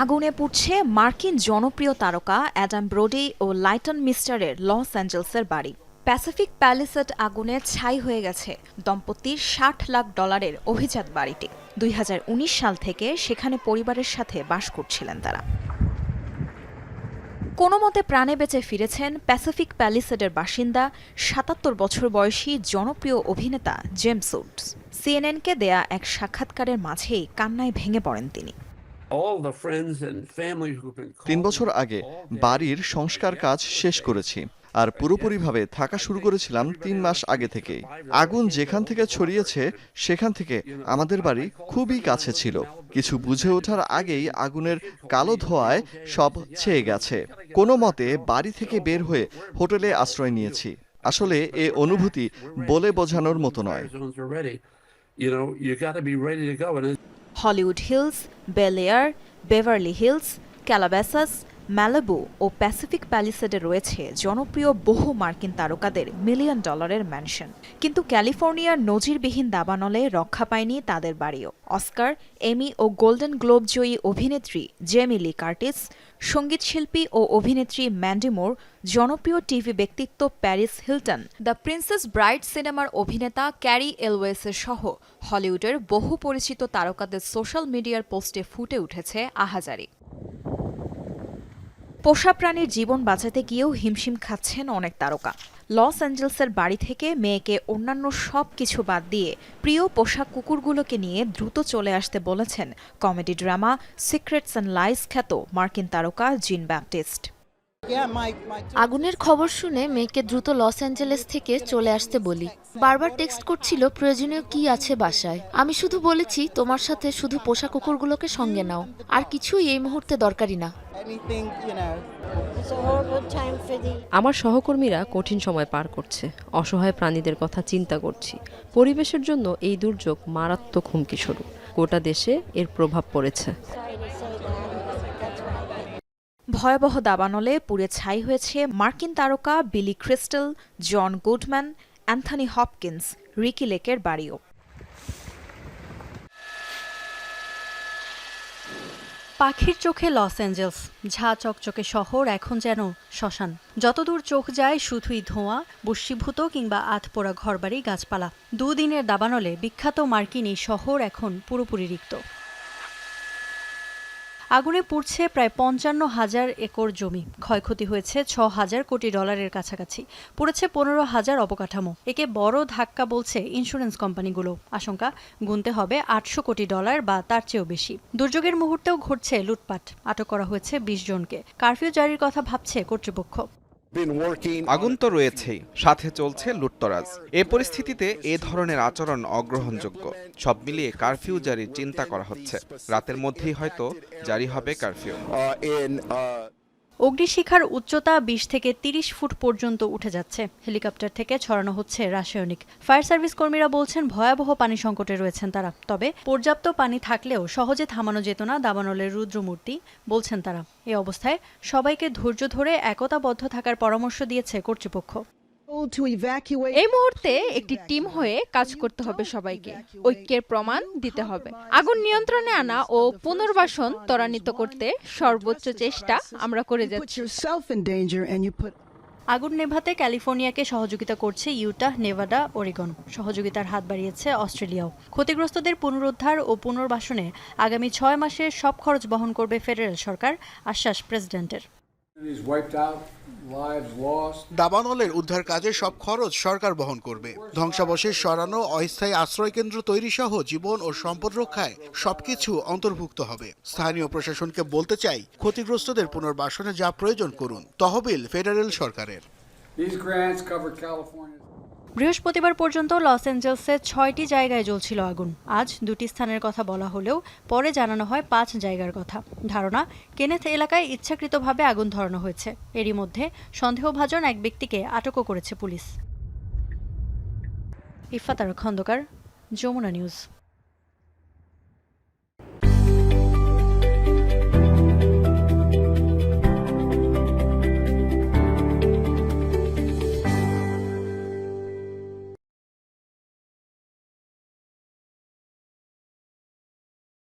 আগুনে পুড়ছে মার্কিন জনপ্রিয় তারকা অ্যাডাম ব্রোডি ও লাইটন মিস্টারের লস অ্যাঞ্জেলসের বাড়ি। প্যাসিফিক প্যালিসেট আগুনে ছাই হয়ে গেছে দম্পতির ষাট লাখ ডলারের অভিজাত বাড়িটি। দুই হাজার উনিশ সাল থেকে সেখানে পরিবারের সাথে বাস করছিলেন তারা। কোনো মতে প্রাণে বেঁচে ফিরেছেন প্যাসিফিক প্যালিসেডের বাসিন্দা, সাতাত্তর বছর বয়সী জনপ্রিয় অভিনেতা জেমস উডস। সিএনএনকে দেয়া এক সাক্ষাৎকারের মাঝেই কান্নায় ভেঙে পড়েন তিনি। তিন বছর আগে বাড়ির সংস্কার কাজ শেষ করেছি আর পুরোপুরিভাবে থাকা শুরু করেছিলাম তিন মাস আগে থেকে। আগুন যেখান থেকে ছড়িয়েছে সেখান থেকে আমাদের বাড়ি খুবই কাছে ছিল। কিছু বুঝে ওঠার আগেই আগুনের কালো ধোঁয়ায় সব ছেয়ে গেছে। কোনো মতে বাড়ি থেকে বের হয়ে হোটেলে আশ্রয় নিয়েছি। আসলে এ অনুভূতি বলে বোঝানোর মতো নয়। Hollywood Hills Bel Air Beverly Hills Calabasas Malibu ও প্যাসিফিক প্যালিসেডে রয়েছে জনপ্রিয় বহু মার্কিন তারকাদের মিলিয়ন ডলারের ম্যানশন। কিন্তু ক্যালিফোর্নিয়ার নজিরবিহীন দাবানলে রক্ষা পায়নি তাদের বাড়িও। অস্কার, এমি ও গোল্ডেন গ্লোব জয়ী অভিনেত্রী জেমি লি কার্টিস সঙ্গীতশিল্পী ও অভিনেত্রী ম্যান্ডিমোর জনপ্রিয় টিভি ব্যক্তিত্ব Paris Hilton, the Princess Bride সিনেমার অভিনেতা ক্যারি এলওয়েসের সহ হলিউডের বহু পরিচিত তারকাদের সোশ্যাল মিডিয়ার পোস্টে ফুটে উঠেছে আহাজারি। পোষা প্রাণীর জীবন বাঁচাতে গিয়েও হিমশিম খাচ্ছেন অনেক তারকা। লস অ্যাঞ্জেলসের বাড়ি থেকে মেয়েকে অন্যান্য সব কিছু বাদ দিয়ে প্রিয় পোষা কুকুরগুলোকে নিয়ে দ্রুত চলে আসতে বলেছেন comedy drama Secrets and Lies খ্যাত মার্কিন তারকা জিন ব্যাপটিস্ট। আগুনের খবর শুনে মেয়েকে দ্রুত লস অ্যাঞ্জেলেস থেকে চলে আসতে বলি। বারবার টেক্সট করছিল প্রয়োজনীয় কি আছে বাসায়? আমি শুধু বলেছি তোমার সাথে শুধু পোষা কুকুরগুলোকে সঙ্গে নাও। আর কিছুই এই মুহূর্তে দরকারি না. আমার সহকর্মীরা কঠিন সময় পার করছে। অসহায় প্রাণীদের কথা চিন্তা করছি। পরিবেশের জন্য এই দুর্যোগ মারাত্মক হুমকি স্বরূপ। গোটা দেশে এর প্রভাব পড়েছে। ভয়াবহ দাবানলে পুড়ে ছাই হয়েছে মার্কিন তারকা Billy Crystal, John Goodman, Anthony Hopkins, Ricki লেকের বাড়িও। পাখির চোখে লস অ্যাঞ্জেলস, ঝা চকচকে শহর এখন যেন শ্মশান। যতদূর চোখ যায় শুধুই ধোঁয়া বস্মীভূত কিংবা আধপোড়া ঘরবাড়ি গাছপালা। দুদিনের দাবানলে বিখ্যাত মার্কিন এই শহর এখন পুরোপুরি রিক্ত। আগুনে পুড়ছে প্রায় পঞ্চান্ন হাজার একর জমি। ক্ষয়ক্ষতি হয়েছে ছ হাজার কোটি ডলারের কাছাকাছি। পড়েছে পনেরো হাজার অবকাঠামো। একে বড় ধাক্কা বলছে ইন্স্যুরেন্স কোম্পানিগুলো আশঙ্কা, গুনতে হবে আটশো কোটি ডলার বা তার চেয়েও বেশি। দুর্যোগের মুহূর্তেও ঘটছে লুটপাট। আটক করা হয়েছে বিশ জনকে। কারফিউ জারির কথা ভাবছে কর্তৃপক্ষ। আগুন তো রয়েছেই সাথে চলছে লুটতরাজ। এ পরিস্থিতিতে এ ধরনের আচরণ অগ্রহণযোগ্য। সব মিলিয়ে কারফিউ জারির চিন্তা করা হচ্ছে। রাতের মধ্যেই হয়তো জারি হবে কারফিউ। অগ্নিশিখার উচ্চতা বিশ থেকে তিরিশ ফুট পর্যন্ত উঠে যাচ্ছে। হেলিকপ্টার থেকে ছড়ানো হচ্ছে রাসায়নিক। ফায়ার সার্ভিস কর্মীরা বলছেন, ভয়াবহ পানি সংকটে রয়েছেন তারা। তবে পর্যাপ্ত পানি থাকলেও সহজে থামানো যেত না দাবানলের রুদ্রমূর্তি, বলছেন তারা। এ অবস্থায় সবাইকে ধৈর্য ধরে একতাবদ্ধ থাকার পরামর্শ দিয়েছে কর্তৃপক্ষ. এই মুহূর্তে একটি টিম হয়ে কাজ করতে হবে সবাইকে। ঐক্যের প্রমাণ দিতে হবে। আগুন নিয়ন্ত্রণে আনা ও পুনর্বাসন ত্বরান্বিত করতে সর্বোচ্চ চেষ্টা আমরা করে যাচ্ছি। আগুন নেভাতে ক্যালিফোর্নিয়াকে সহযোগিতা করছে ইউটাহ নেভাডা ওরিগন। সহযোগিতার হাত বাড়িয়েছে অস্ট্রেলিয়াও। ক্ষতিগ্রস্তদের পুনরুদ্ধার ও পুনর্বাসনে আগামী ছয় মাসে সব খরচ বহন করবে ফেডারেল সরকার আশ্বাস প্রেসিডেন্টের। দাবানলের উদ্ধার কাজে সব খরচ সরকার বহন করবে। ধ্বংসাবশেষ সরানো অস্থায়ী আশ্রয়কেন্দ্র তৈরি সহ জীবন ও সম্পদ রক্ষায় সবকিছু অন্তর্ভুক্ত হবে। স্থানীয় প্রশাসনকে বলতে চাই ক্ষতিগ্রস্তদের পুনর্বাসনে যা প্রয়োজন করুন। তহবিল ফেডারেল সরকারের। বৃহস্পতিবার পর্যন্ত লস অ্যাঞ্জেলসে ছয়টি জায়গায় জ্বলছিল আগুন। আজ দুটি স্থানের কথা বলা হলেও পরে জানানো হয় পাঁচ জায়গার কথা। ধারণা, কেনেথ এলাকায় ইচ্ছাকৃতভাবে আগুন ধরানো হয়েছে। এরই মধ্যে সন্দেহভাজন এক ব্যক্তিকে আটকও করেছে পুলিশ। ইফাতার খন্দকার, যমুনা নিউজ।